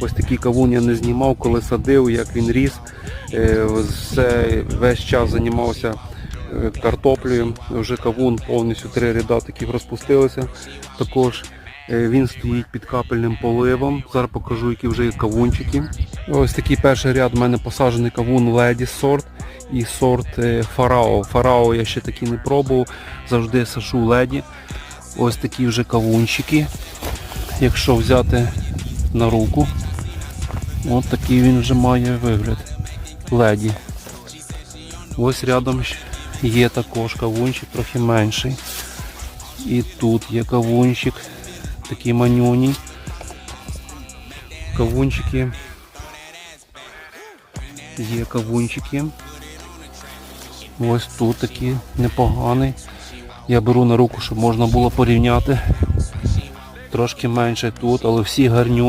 Ось такий кавун я не знімав, коли садив, як він ріс. Е, Все, весь час займався е, картоплею. Вже кавун повністю три ряда таких розпустилися. Також е, він стоїть під капельним поливом. Зараз покажу, які вже є кавунчики. Ось такий перший ряд в мене посаджений кавун Леді сорт і сорт Фарао. Фарао я ще такий не пробував, завжди сашу леді. Ось такі вже кавунчики. Якщо взяти на руку, от такий він вже має вигляд. Леді. Ось рядом є також кавунчик, трохи менший. І тут є кавунчик, такий манюній. Кавунчики. Є кавунчики. Ось тут такий непоганий. Я беру на руку, щоб можна було порівняти. Трошки менше тут, але всі гарнюні.